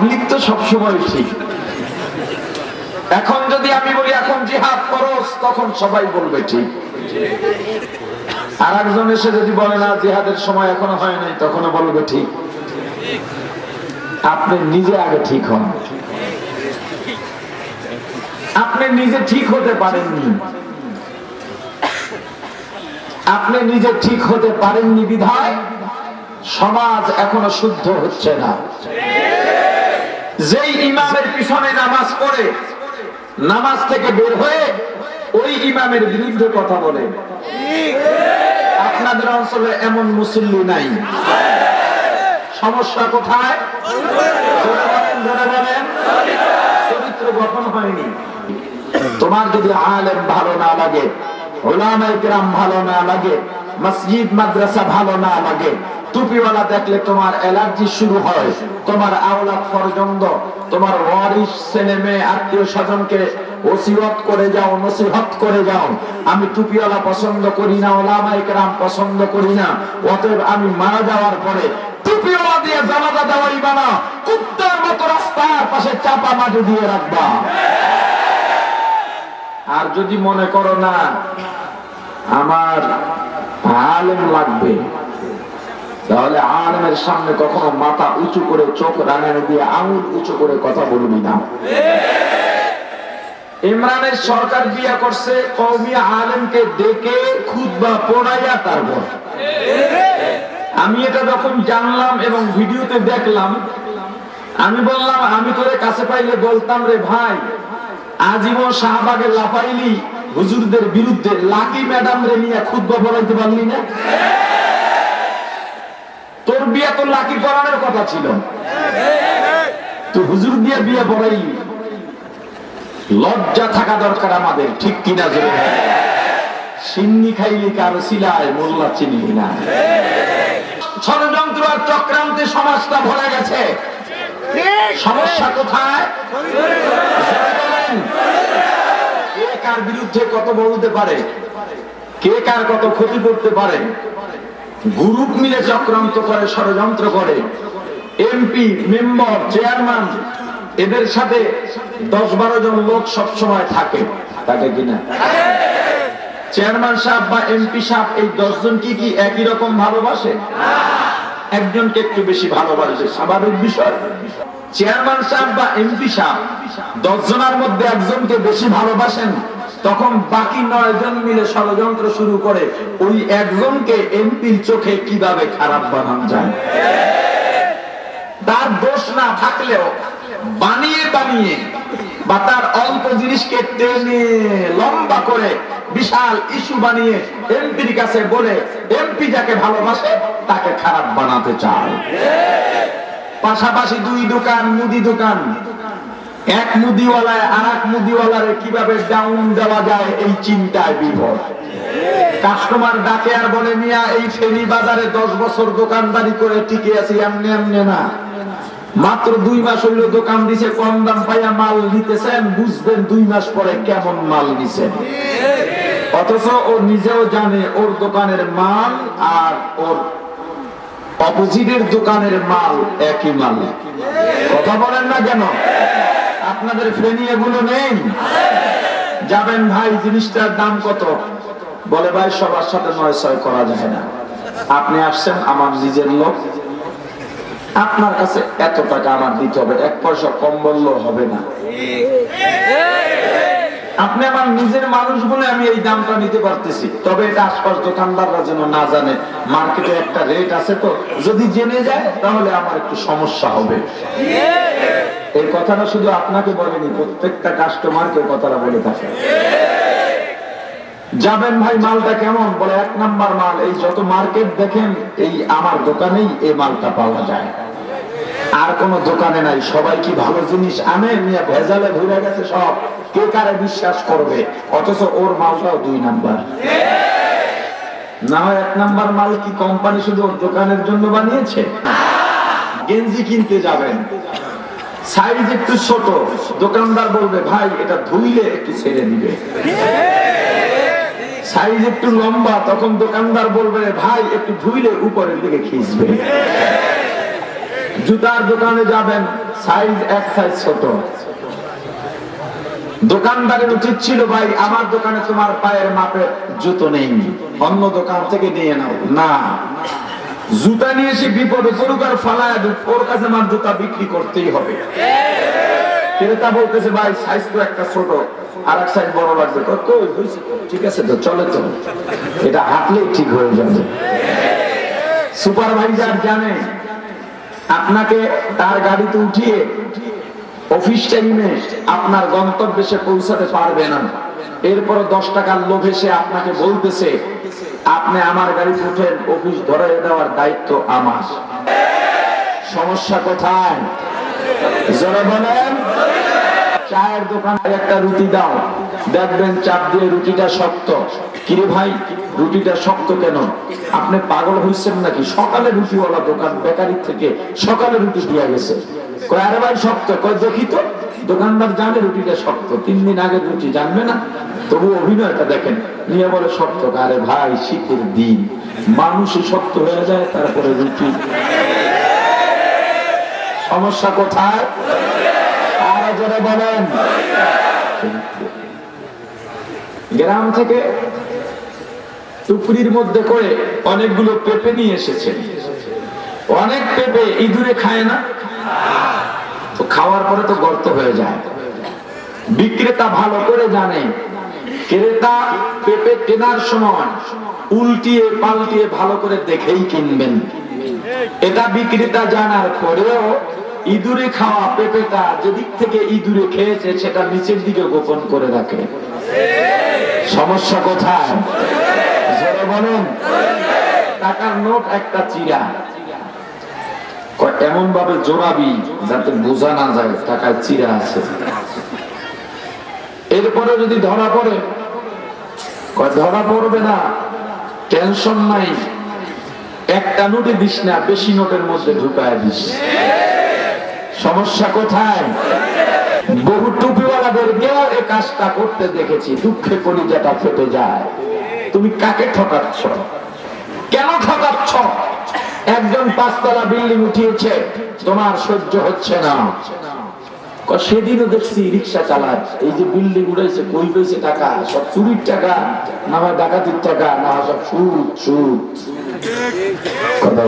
Public তো সবসময় ঠিক। এখন যদি আমি বলি, এখন জিহাদ করস তখন সবাই বলবে ঠিক। আর একজন এসে যদি বলে, না, জিহাদের সময় এখনও হয় নাই তখনও বলবে ঠিক। আপনি নিজে আগে ঠিক হন। আপনি নিজে ঠিক হতে পারেননি। আপনি নিজে ঠিক হতে পারেননি বিধায় সমাজ এখনও শুদ্ধ হচ্ছে না। যেই ইমামের পিছনে নামাজ পড়ে, নামাজ থেকে বের হয়ে ওই ইমামের বিরুদ্ধে কথা বলে। আপনাদের অঞ্চলে এমন মুসল্লি নাই। সমস্যা কোথায়। চরিত্র গঠন হয়নি। তোমার যদি আলেম ভালো না লাগে কেরাম ভালো না লাগে, মসজিদ, মাদ্রাসা ভালো না লাগে টুপিওয়ালা দেখলে তোমার অ্যালার্জি শুরু হয়। তোমার আওলাদ পর্যন্ত তোমার ওয়ারিস ছেলে মেয়ে, আত্মীয় স্বজনকে ওসিয়ত করে যাও, নসিহত করে যাও। আমি টুপিওয়ালা পছন্দ করি না, ওলামায়ে কেরাম পছন্দ করি না। অতএব আমি মারা যাওয়ার পরে টুপিওয়ালা দিয়ে জানাজা দেওয়াই বানা। কুত্তার মতো রাস্তার পাশে চাপা মাটি দিয়ে রাখবা। আর যদি মনে করো না, আমার আলেম লাগবে। তাহলে আলেমের সামনে কখনো মাথা উঁচু করে, চোখ রাঙানো দিয়ে আঙুল উঁচু করে কথা বলবি না। ইমরানের সরকার বিয়া করছে কৌমি আলেমকে ডেকে খুদবা পড়াইয়া তারপর আমি এটা যখন জানলাম এবং ভিডিওতে দেখলাম, আমি বললাম, আমি তোরে কাছে পাইলে বলতাম রে ভাই, আজীবন শাহবাগে লাফাইলি, হুজুরদের বিরুদ্ধে লাকি ম্যাডাম রে নিয়ে খুদ্া পড়াইতে পারলি না? তোর লাকি কথা ছিল। তো হুজুর দিয়ে বিয়ে পড়াইলি। লজ্জা থাকা দরকার আমাদের, ঠিক কিনা যে? সিন্নি খাইলি কারও মোল্লা চিনলি না। ষড়যন্ত্র আর চক্রান্তে সমাজটা ভরে গেছে। সমস্যা কোথায়? কে কার বিরুদ্ধে কত বলতে পারে? কে কার কত ক্ষতি করতে পারে? গ্রুপ মিলে চক্রান্ত করে, ষড়যন্ত্র করে। এমপি মেম্বার চেয়ারম্যান এদের সাথে দশ বারো জন লোক সব সময় থাকে থাকে কিনা চেয়ারম্যান সাহেব বা এমপি সাহেব, এই দশ জন কি কি একই রকম ভালোবাসে? একজনকে একটু বেশি ভালোবাসে, স্বাভাবিক বিষয়। চেয়ারম্যান সাহেব বা এমপি সাহেব দশ জনের মধ্যে একজনকে বেশি ভালোবাসেন। তখন বাকি নয় জন মিলে ষড়যন্ত্র শুরু করে ওই একজনকে এমপির চোখে কীভাবে খারাপ বানানো যায়? তার দোষ না থাকলেও বানিয়ে বানিয়ে বা তার অল্প জিনিসকে টেনে লম্বা করে বিশাল ইস্যু বানিয়ে এমপির কাছে বলে এমপি যাকে ভালোবাসে তাকে খারাপ বানাতে চায়। পাশাপাশি দুই দোকান, মুদি দোকান এক মুদিওয়ালায় আর এক মুদিওয়ালারে কীভাবে ডাউন দেওয়া যায় এই চিন্তায় বিভোর। কাস্টমার ডাকে আর বলে, মিয়া, এই ফেরি বাজারে দশ বছর দোকানদারি করে টিকে আছি, এমনি এমনি না। মাত্র দুই মাস হইল দোকান দিছে, কম দাম পাইয়া মাল নিতেছেন, বুঝবেন দুই মাস পরে কেমন মাল নিছেন অথচ ও নিজেও জানে, ওর দোকানের মাল আর ওর অপোজিটের দোকানের মাল একই মাল। কথা বলেন না কেন? আপনাদের ফ্রেনি এগুলো নেই। যাবেন ভাই, জিনিসটার দাম কত? বলে, ভাই, সবার সাথে নয় ছয় করা যায় না। আপনি আসছেন আমার নিজের লোক। আপনার কাছে এত টাকা আমার দিতে হবে, এক পয়সা কম বললেও হবে না। আপনি আমার নিজের মানুষ বলে আমি এই দামটা নিতে পারতেছি। তবে এটা আশপাশ দোকানদাররা যেন না জানে, মার্কেটে একটা রেট আছে তো, যদি জেনে যায়, তাহলে আমার একটু সমস্যা হবে। এই কথাটা শুধু আপনাকে বলেনি, প্রত্যেকটা কাস্টমারকে কথাটা বলে থাকে। যাবেন ভাই, মালটা কেমন? বলে, এক নাম্বার মাল। এই যত মার্কেট দেখেন, এই আমার দোকানেই এই মালটা পাওয়া যায়। আর কোন দোকানে নাই। সবাই কি ভালো জিনিস আনে? নিয়ে ভেজালে ভরে গেছে সব। কে কারে বিশ্বাস করবে? অথচ ওর মালটাও দুই নাম্বার। না হয় এক নাম্বার মাল কি কোম্পানি শুধু ওর দোকানের জন্য বানিয়েছে? গেঞ্জি কিনতে যাবেন। সাইজ একটু ছোট। দোকানদার বলবে, ভাই, এটা ধুইলে একটু ছেড়ে দিবে। সাইজ একটু লম্বা, তখন দোকানদার বলবে, ভাই, একটু ধুইলে উপরের দিকে খিঁচবে। জুতার দোকানে যাবেন, সাইজ এক সাইজ ছোট। দোকানদারের উচিত ছিল, ভাই, আমার দোকানে তোমার পায়ের মাপের জুতো নেই। অন্য দোকান থেকে নিয়ে নাও। না। জুতা নিয়ে এসে বিপদে পড়ুক আর ফালায় ওর কাছে আমার জুতা বিক্রি করতেই হবে। ক্রেতা বলতেছে, ভাই সাইজ তো একটা ছোট আর এক সাইজ বড় লাগবে। ঠিক আছে তো, চলে এটা হাঁটলেই ঠিক হয়ে যাবে। সুপারভাইজার জানে, আপনাকে তার গাড়িতে উঠিয়ে অফিস টাইমে আপনার গন্তব্যে সে পৌঁছাতে পারবে না। এরপর দশ টাকার লোভে সে আপনাকে বলতেছে আপনি আমার গাড়িতে উঠেন অফিস ধরে দেওয়ার দায়িত্ব আমার। সমস্যা কোথায়? চায়ের দোকানে একটা রুটি দাও। দেখবেন চাপ দিয়ে রুটিটা শক্ত। কিরে ভাই, রুটিটা শক্ত কেন? আপনি পাগল হয়েছেন নাকি? সকালে রুটিওয়ালা দোকান বেকারি থেকে সকালে রুটি দিয়ে গেছে। কয়, আরে ভাই, শক্ত। কয়, দেখি তো। দোকানদার জানে রুটিটা শক্ত, তিন দিন আগে রুটি জানবে না। তবু অভিনয়টা দেখেন, নিয়ে বলে শক্ত, আরে ভাই, শীতের দিন। মানুষই শক্ত হয়ে যায়, তারপরে রুটি। সমস্যা কোথায়? বলেন। গ্রাম থেকে টুকরির মধ্যে করে অনেকগুলো পেঁপে নিয়ে এসেছে। অনেক পেঁপে ইঁদুরে খায় না? খাওয়ার পরে তো গর্ত হয়ে যায়। বিক্রেতা ভালো করে জানে, ক্রেতা পেঁপে কেনার সময় উল্টিয়ে পাল্টিয়ে ভালো করে দেখেই কিনবেন। এটা বিক্রেতা জানার পরেও ইঁদুরে খাওয়া পেঁপেটা যেদিক থেকে ইঁদুরে খেয়েছে, সেটা নিচের দিকে গোপন করে রাখে। সমস্যা কোথায়? বলুন। টাকার নোট একটা চিরা। এমন ভাবে জোরাবি যাতে বোঝা না যায়, টাকায় চিরা আছে। এরপরে যদি ধরা পড়ে ধরা পড়বে না, টেনশন নাই, একটা নোটে দিস না, বেশি নোটের মধ্যে ঢুকায় দিস। সমস্যা কোথায়? বহু টুপিওয়ালাদেরকেও এ কাজটা করতে দেখেছি, দুঃখে কলিজাটা ফেটে যায়। তুমি কাকে ঠকাচ্ছ? কেন ঠকাচ্ছ? একজন পাঁচতলা বিল্ডিং উঠিয়েছে, তোমার সহ্য হচ্ছে না। সেদিনও দেখছি রিক্সা চালায়। এই যে বিল্ডিং উড়াইছে, কই পেয়েছে টাকা? সব চুরির টাকা, না হয় ডাকাতির টাকা, না হয় সব সুদ সুদ। কথা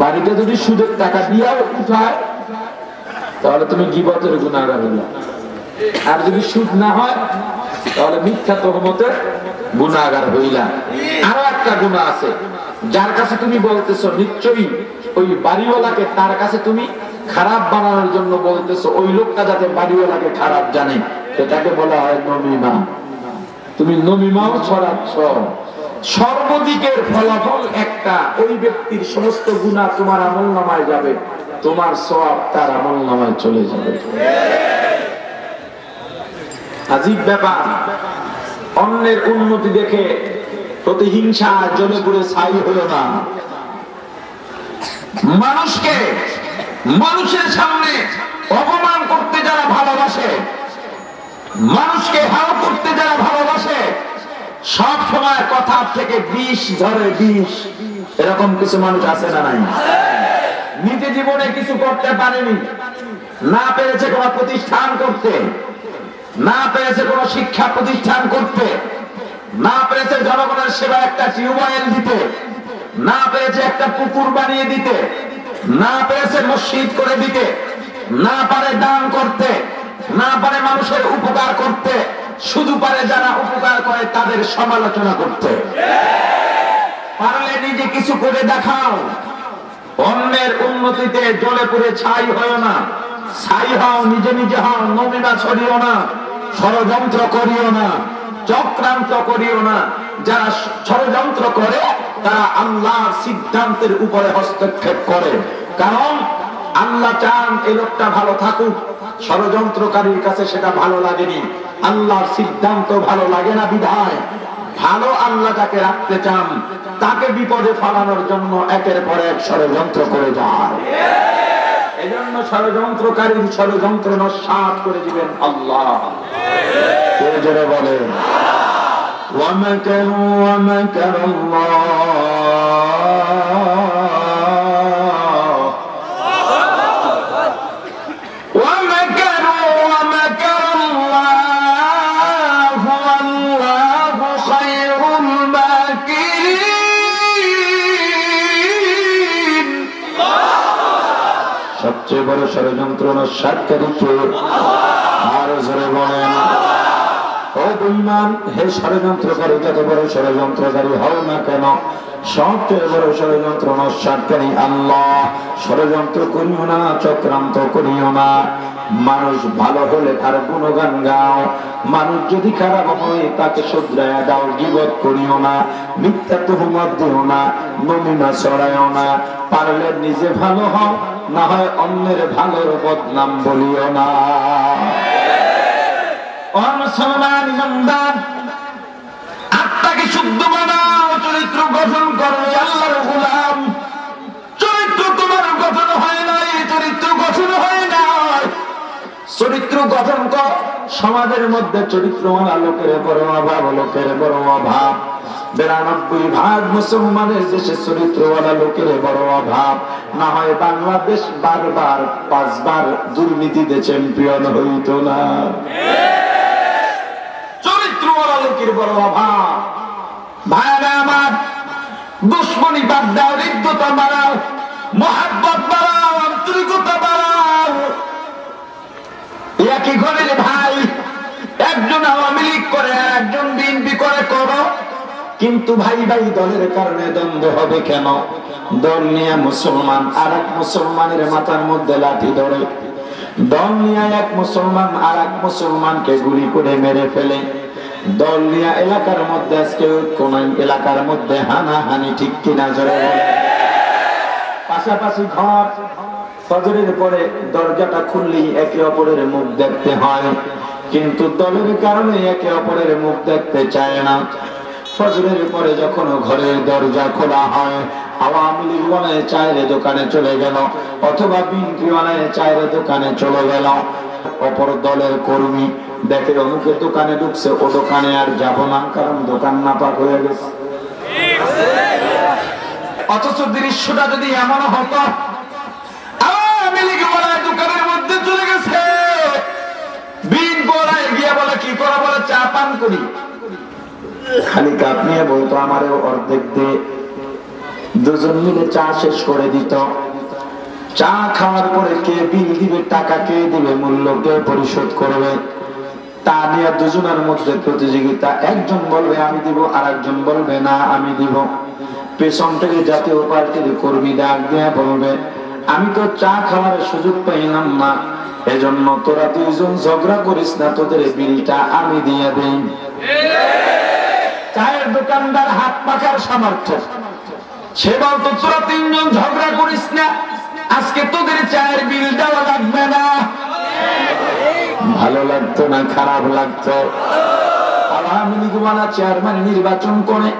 বাড়িতে যদি সুদের টাকা দিয়াও উঠায়, তাহলে তুমি গিবতের গুণাগার হইল। আর যদি সুদ না হয়, তাহলে মিথ্যা তহমতের গুণাগার হইলা। আরও একটা গুণা আছে। যার কাছে তুমি বলতেছো, নিশ্চয়ই ওই বাড়িওয়ালাকে তার কাছে তুমি খারাপ বানানোর জন্য বলতেছো, ওই লোকটা যাতে বাড়িওয়ালাকে খারাপ জানে, সেটাকে বলা হয় নমিমা। তুমি নমিমাও ছড়াচ্ছ। সর্বদিকের ফলাফল একটা, ওই ব্যক্তির সমস্ত গুণা তোমার আমল নামায় যাবে, তোমার সব তার আমল নামায় চলে যাবে। আজীব ব্যাপার, অন্যের উন্নতি দেখে প্রতিহিংসা জমে পুরে ছাই হলো না। মানুষকে, মানুষের সামনে অপমান করতে যারা ভালোবাসে, মানুষকে হাও করতে যারা ভালোবাসে, সব সময় কথা থেকে বিষ ঝরে বিষ। এরকম কিছু মানুষ আছে না নাই? নিজে জীবনে কিছু করতে পারেনি। না পেরেছে কোনো প্রতিষ্ঠান করতে। না পেরেছে কোনো শিক্ষা প্রতিষ্ঠান করতে। না পেরেছে জনগণের সেবা একটা টিউবওয়েল দিতে, না পেরেছে একটা পুকুর বানিয়ে দিতে, না পেরেছে মসজিদ করে দিতে, না পারে দান করতে, না পারে মানুষের উপকার করতে, শুধু পারে যারা উপকার করে তাদের সমালোচনা করতে। পারলে নিজে কিছু করে দেখাও। অন্যের উন্নতিতে জলে পুড়ে ছাই হয় না, ছাই হও, নিজে নিজে হও, নমিনা ছড়িও না, ষড়যন্ত্র করিও না। চক্রান্ত করিও না। যারা ষড়যন্ত্র করে, তারা আল্লাহর সিদ্ধান্তের উপরে হস্তক্ষেপ করে। কারণ আল্লাহ চান এই লোকটা ভালো থাকুক। ষড়যন্ত্রকারীর কাছে সেটা ভালো লাগেনি। আল্লাহর সিদ্ধান্ত ভালো লাগে না বিধায়। ভালো আল্লাহ যাকে রাখতে চান, তাকে বিপদে ফালানোর জন্য একের পর এক ষড়যন্ত্র করে যায়। এজন্য ষড়যন্ত্রকারীর ষড়যন্ত্র নস্বাত করে দিবেন আল্লাহ কে জোরে বলেন ومكروا ومكر الله সবচেয়ে বড় ষড়যন্ত্র সাক্ষাৎ আর জোরে বলেন। ও হে ষড়যন্ত্রকারী, যত বড় ষড়যন্ত্রকারী হও না কেন, সবচেয়ে বড় ষড়যন্ত্র নস্বাতকারী আল্লাহ। ষড়যন্ত্র করিও না, চক্রান্ত করিও না। মানুষ ভালো হলে তার গুণগান গাও। মানুষ যদি খারাপ হয়, তাকে শুধরাইয়া দাও, গিবত করিও না, মিথ্যা তুহমত দিও না, নমিনা ছড়াইও না। পারলে নিজে ভালো হও, না হয় অন্যের ভালোর বদনাম বলিও না। আত্মাকে শুদ্ধ বানাও, চরিত্র গঠন করো আল্লাহর গোলাম। চরিত্র তোমার গঠন হয় নাই, চরিত্র গঠন হয় নাই। চরিত্র গঠন কর, সমাজের মধ্যে লোকের বড় অভাব, লোকের বড় অভাব। বিরানব্বই ভাগ মুসলমানের দেশে চরিত্রওয়ালা লোকের বড় অভাব। না হয় বাংলাদেশ বারবার, পাঁচবার দুর্নীতিতে চ্যাম্পিয়ন হইত না। বড় অভাব। ভাইরা আমার, দুশ্মনী বাদ দাও, হৃদ্যতা বাড়াও, মহাব্বত বাড়াও, আন্তরিকতা বাড়াও। একই ঘরের ভাই, একজন আওয়ামী লীগ করে, একজন বিএনপি করে, করো। কিন্তু ভাই ভাই দলের কারণে দ্বন্দ্ব হবে কেন? দল নিয়ে মুসলমান আর এক মুসলমানের মাথার মধ্যে লাঠি ধরে। দল নিয়ে এক মুসলমান আর এক মুসলমানকে গুলি করে মেরে ফেলে। দল নিয়ে এলাকার মধ্যে আজকে কোন এলাকার মধ্যে হানাহানি ঠিক কিনা জোরে পাশাপাশি ঘর, ফজরের পরে দরজাটা খুললেই একে অপরের মুখ দেখতে হয়। কিন্তু দলের কারণে একে অপরের মুখ দেখতে চায় না। ফজরের পরে যখন ঘরের দরজা খোলা হয়, আওয়ামী লীগ বানায় চায়ের দোকানে চলে গেল, অথবা বিএনপি বানায় চায়ের দোকানে চলে গেল। অপর দলের কর্মী। দেখে অমুকের দোকানে ঢুকছে, ও দোকানে আর যাব না, কারণ দোকান নাপাক হয়ে গেছে। অথচ দৃশ্যটা যদি এমন হতো খালি কাপ নিয়ে বলতো আমার অর্ধেক দিয়ে দুজন মিলে চা শেষ করে দিত। চা খাওয়ার পরে কে বিল দিবে, টাকা কে দিবে, মূল্য কে পরিশোধ করবে? তা নিয়ে দুজনের মধ্যে প্রতিযোগিতা। একজন বলবে, আমি দিব আর একজন বলবে, না, আমি দিব। পেছন থেকে জাতীয় পার্টির কর্মী ডাক দিয়ে বলবে, আমি তো চা খাওয়ার সুযোগ পাইলাম না। এজন্য তোরা দুইজন ঝগড়া করিস না, তোদের বিলটা আমি দিয়ে দেই। চায়ের দোকানদার হাত পাখার সামর্থ্য। সে বলতো, তোরা তিনজন ঝগড়া করিস না আজকে তোদের চায়ের বিল দেওয়া লাগবে না। ভালো লাগতো না, খারাপ লাগতো। আওয়ামী লীগওয়ালা চেয়ারম্যান নির্বাচন করে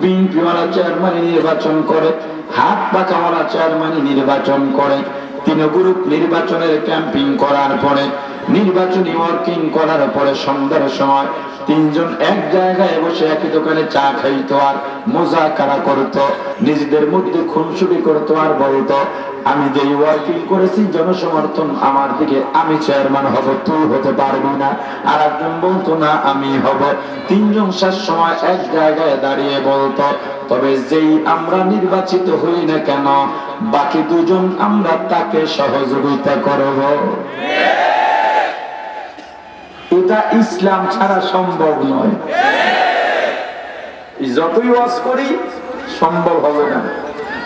বিএনপি ওয়ালা চেয়ারম্যান নির্বাচন করে, হাত পাখাওয়ালা চেয়ারম্যান নির্বাচন করে তিন গ্রুপ নির্বাচনের ক্যাম্পিং করার পরে নির্বাচনী ওয়ার্কিং করার পরে সন্ধ্যার সময় তিনজন এক জায়গায় বসে একই দোকানে চা খাইতো আর মজা কারা করতো, নিজেদের মধ্যে খুনসুটি করতো আর বলতো, আমি যে ওয়ার্কিং করেছি, জনসমর্থন আমার দিকে, আমি চেয়ারম্যান হব, তুই হতে পারবি না। আর একজন বলতো, না, আমি হব। তিনজন শেষ সময় এক জায়গায় দাঁড়িয়ে বলতো, তবে যেই আমরা নির্বাচিত হই না কেন, বাকি দুজন আমরা তাকে সহযোগিতা করব। এটা ইসলাম ছাড়া সম্ভব নয়। যতই ওয়াজ করি, সম্ভব হবে না।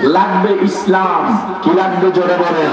লাগবে ইসলাম। কি লাগবে জোরে বলেন?